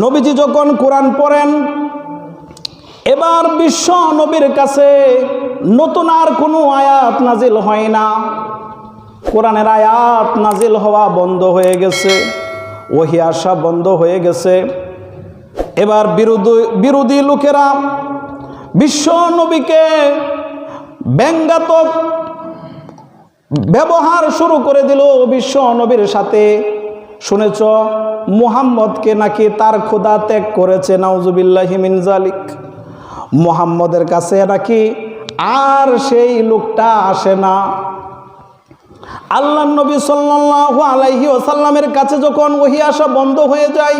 নবীজি যখন কোরআন পড়েন। এবার বিশ্ব নবীর কাছে নতুন আর কোনো আয়াত নাজিল হয় না। কোরআনের আয়াত নাজিল হওয়া বন্ধ হয়ে গেছে, ওহি আসা বন্ধ হয়ে গেছে। এবার বিরোধী বিরোধী লোকেরা বিশ্ব নবীকে ব্যঙ্গাত্মক ব্যবহার শুরু করে দিল বিশ্ব নবীর সাথে। শুনেছ মুহাম্মদকে নাকি তার খোদা ত্যাগ করেছে নাউজুবিল্লাহিমিন জালিক মুহাম্মদের কাছে নাকি আর সেই লোকটা আসে না। আল্লাহ নবী সাল্লাল্লাহু আলাইহি ওসাল্লামের কাছে যখন ওহি আসা বন্ধ হয়ে যায়,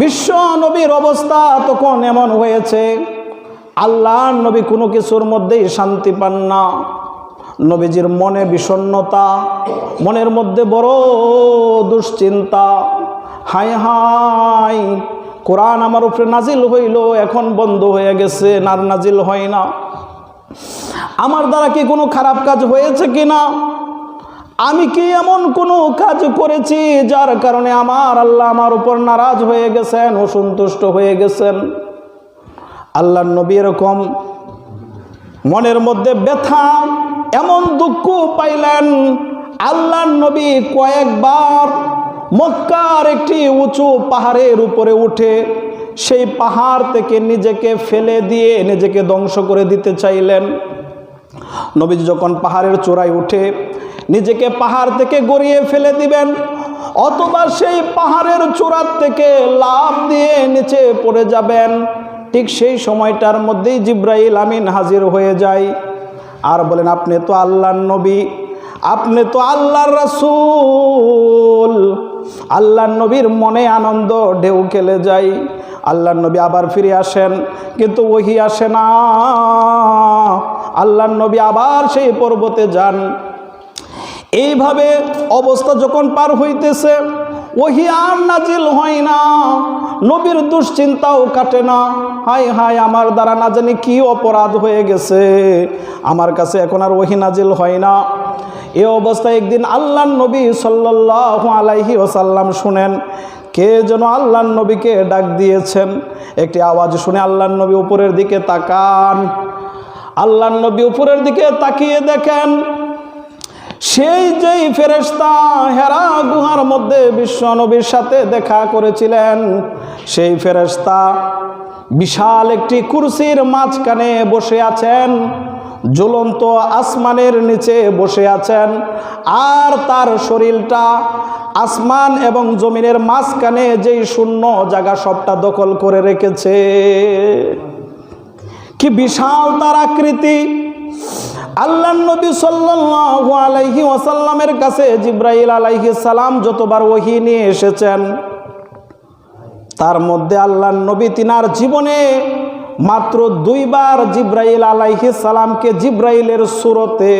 বিশ্ব নবীর অবস্থা তখন এমন হয়েছে আল্লাহ নবী কোনো কিছুর মধ্যেই শান্তি পান না। নবীজির মনে বিষণ্নতা মনের মধ্যে বড় দুশ্চিন্তা। হাই হাই কোরআন আমার উপরে নাজিল হইল, এখন বন্ধ হয়ে গেছে নার নাজিল হয় না। আমার দ্বারা কি কোনো খারাপ কাজ হয়েছে কি না আমি কি এমন কোনো কাজ করেছি যার কারণে আমার আল্লাহ আমার উপর নারাজ হয়ে গেছেন, অসন্তুষ্ট হয়ে গেছেন? আল্লাহ নবী এরকম মনের মধ্যে ব্যথা এমন দুঃখ পাইলেন আল্লাহ নবী কয়েকবার মক্কার একটি উঁচু পাহাড়ের উপরে উঠে সেই পাহাড় থেকে নিজেকে ফেলে দিয়ে নিজেকে ধ্বংস করে দিতে চাইলেন। নবীজি যখন পাহাড়ের চূড়ায় উঠে নিজেকে পাহাড় থেকে গড়িয়ে ফেলে দিবেন, অথবা সেই পাহাড়ের চূড়ার থেকে লাভ দিয়ে নিচে পড়ে যাবেন, ঠিক সেই সময়টার মধ্যেই জিব্রাইল আমিন হাজির হয়ে যায়। আর বলেন, আপনি তো আল্লাহর নবী, আপনি তো আল্লাহর রাসূল। আল্লাহর নবীর মনে আনন্দ, ঢেউ খেলে যায় আল্লাহর নবী আবার ফিরে আসেন, কিন্তু ওহি আসে না। আল্লাহর নবী আবার সেই পর্বতে যান। এইভাবে অবস্থা যখন পার হইতেছে ওহি আর নাজিল হয় না। নবীর দুশ্চিন্তাও কাটে না। হাই হাই আমার দ্বারা না জানি কি অপরাধ হয়ে গেছে। আমার কাছে এখন আর ওহি নাজিল হয় না। এ অবস্থায় একদিন আল্লাহ নবী সাল্লাহ আলাইহি ওসাল্লাম শুনেন, কে যেন আল্লাহ নবীকে ডাক দিয়েছেন? একটি আওয়াজ শুনে আল্লাহ নবী উপরের দিকে তাকান। আল্লাহ নবী উপরের দিকে তাকিয়ে দেখেন সেই যেই ফেরেস্তা হেরা গুহার মধ্যে বিশ্ব নবীর সাথে দেখা করেছিলেন, সেই ফেরেস্তা বিশাল একটি কুরসির মাঝখানে বসে আছেন, জ্বলন্ত আসমানের নিচে বসে আছেন আর তার শরীরটা আসমান এবং জমিনের মাঝখানে যেই শূন্য জায়গা সবটা দখল করে রেখেছে। কি বিশাল তার আকৃতি! আল্লাহ নবী সাল্লাল্লাহু আলাইহি ওয়াসাল্লামের কাছে জিব্রাইল আলাইহি সালাম যতবার ওহি নিয়ে এসেছেন, তার মধ্যে আল্লাহ নবী তিনার জীবনে মাত্র দুইবার জিব্রাইল আলাইহি সালামকে জিব্রাইলের সুরতে,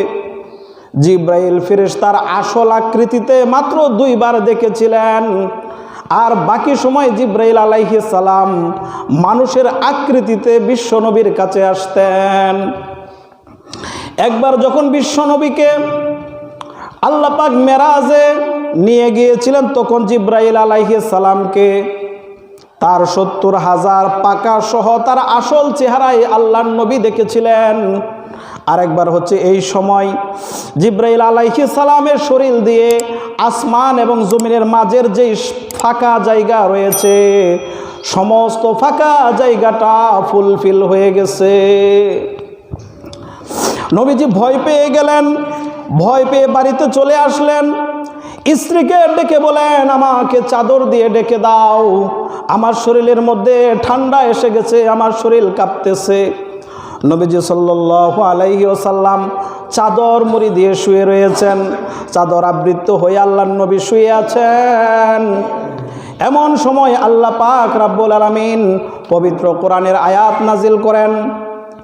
জিব্রাইল ফেরেশতার আসল আকৃতিতে মাত্র দুইবার দেখেছিলেন। আর বাকি সময় জিব্রাইল আলাইহি সালাম মানুষের আকৃতিতে বিশ্বনবীর কাছে আসতেন। একবার যখন বিশ্বনবীকে আল্লাহ মেরাজে নিয়ে গিয়েছিলেন, তখন জিব্রাইল আলাইহি সালামকে তার সত্তর হাজার পাকা সহ তার আসল চেহারায় আল্লাহ নবী দেখেছিলেন। আরেকবার হচ্ছে এই সময় জিব্রাইল আলাইহি সালামের শরীর দিয়ে আসমান এবং জমিনের মাঝের যেই ফাঁকা জায়গা রয়েছে, সমস্ত ফাঁকা জায়গাটা ফুলফিল হয়ে গেছে। নবীজি ভয় পেয়ে গেলেন, ভয় পেয়ে বাড়িতে চলে আসলেন। স্ত্রীকে ডেকে বলেন, আমাকে চাদর দিয়ে ডেকে দাও। আমার শরীরের মধ্যে ঠান্ডা এসে গেছে, আমার শরীর কাঁপতেছে। নবীজি সাল্লু আলাইহি ওসাল্লাম চাদর মুড়ি দিয়ে শুয়ে রয়েছেন। চাদর আবৃত্ত হয়ে আল্লাহ নবী শুয়ে আছেন। এমন সময় আল্লাহ পাক রাব্বুল আলামিন পবিত্র কোরআনের আয়াত নাজিল করেন।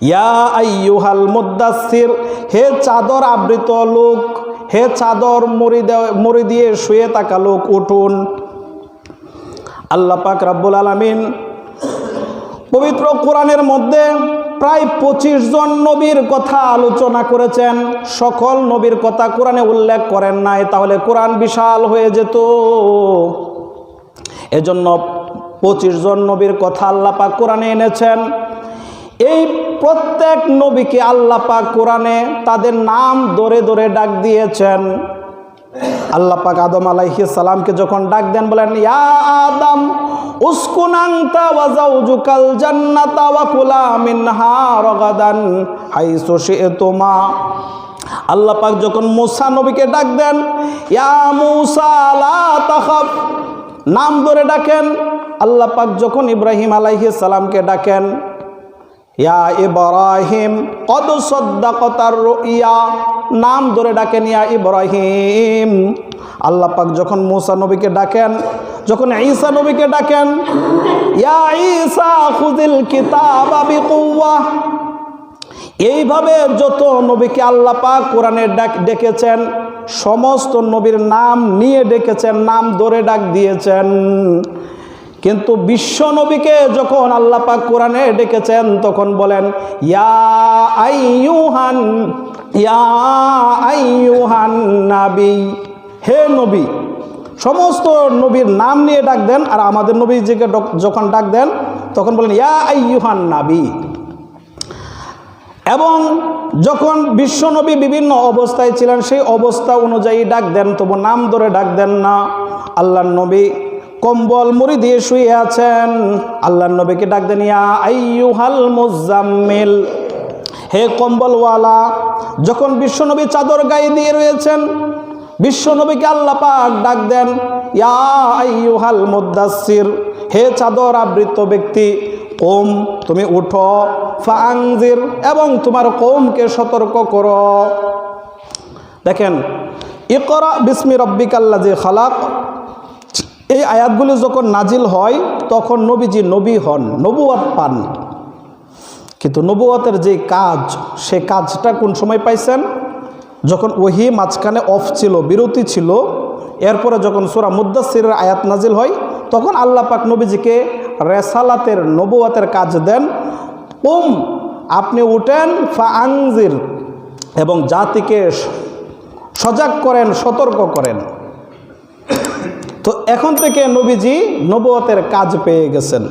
ইয়া মুদাসসির, হে চাদর আবৃত লোক, হে চাদর মরি দেওয়া মরি দিয়ে শুয়ে থাকা লোক, উঠুন। আল্লাহ পাক রাব্বুল আলামিন পবিত্র কোরআনের মধ্যে প্রায় পঁচিশ জন নবীর কথা আলোচনা করেছেন। সকল নবীর কথা কোরআনে উল্লেখ করেন নাই, তাহলে কোরআন বিশাল হয়ে যেত। এজন্য পঁচিশ জন নবীর কথা আল্লাহ পাক কোরআনে এনেছেন। এই প্রত্যেক নবীকে আল্লাহ পাক কোরআনে তাদের নাম ধরে ধরে ডাক দিয়েছেন। আল্লাহ পাক আদম আলাইহি সালামকে যখন ডাক দেন বলেন, ইয়া আদম, উসকুন আনতা ওয়া যাওজুকাল জান্নাতা ওয়া কুলা মিনহা রাগাদান হাইসু শি'তুমা। আল্লাহ পাক যখন মুসা নবীকে ডাক দেন, ইয়া মুসা, লা তাখাফ। নাম ধরে ডাকেন। আল্লাহ পাক যখন ইব্রাহিম আলাইহিস সালামকে ডাকেন ইয়া ইব্রাহিম, কদ সদ্দাকতার রুইয়া নাম ধরে ডাকেন, ইয়া ইব্রাহিম আল্লাহ পাক যখন মুসা নবীকে ডাকেন, যখন ঈসা নবীকে ডাকেন, ইয়া ঈসা খুদিল কিতাবা বিকুওয়া এইভাবে যত নবীকে আল্লাহ পাক কোরআনে ডাক, ডেকেছেন, সমস্ত নবীর নাম নিয়ে ডেকেছেন, নাম ধরে ডাক দিয়েছেন। কিন্তু বিশ্ব নবীকে যখন আল্লাহ পাক কোরআনে ডেকেছেন, তখন বলেন, ইয়া ইয়া হে নবী, সমস্ত নবীর নাম নিয়ে ডাক দেন, আর আমাদের নবীজিকে যখন ডাক দেন, তখন বলেন, ইয়া আইয়ুহান নাবি। এবং যখন বিশ্বনবী বিভিন্ন অবস্থায় ছিলেন, সেই অবস্থা অনুযায়ী ডাক দেন, তবু নাম ধরে ডাক দেন না। আল্লাহ নবী কম্বল মুড়ি দিয়ে শুয়ে আছেন। আল্লাহর নবীকে ডাক দেন, ইয়া মুজাম্মিল, হে কম্বলওয়ালা, যখন বিশ্বনবী চাদর গায়ে দিয়ে রয়েছেন, বিশ্বনবীকে আল্লাহ পাক ডাক দেন, ইয়া মুদাসসির, হে চাদর আবৃত ব্যক্তি, কোম, তুমি উঠো ফাংজির এবং তোমার কোমকে সতর্ক করো। দেখেন, ইকরা বিসমি রব্বিকাল্লা যে খালাক এই আয়াতগুলি যখন নাজিল হয়, তখন নবীজি নবী হন নবুয়াত পান। কিন্তু নবুয়াতের যে কাজ, সে কাজটা কোন সময় পাইছেন? যখন ওহি মাঝখানে অফ ছিল, বিরতি ছিল, এরপরে যখন সুরা মুদাসিরের আয়াত নাজিল হয়, তখন আল্লাহ পাক নবীজিকে রেসালাতের নবুয়াতের কাজ দেন। উম, আপনি উঠেন ফা আংজির এবং জাতিকে সজাগ করেন, সতর্ক করেন। তো এখন থেকে নবীজি নবতের কাজ পেয়ে গেছেন।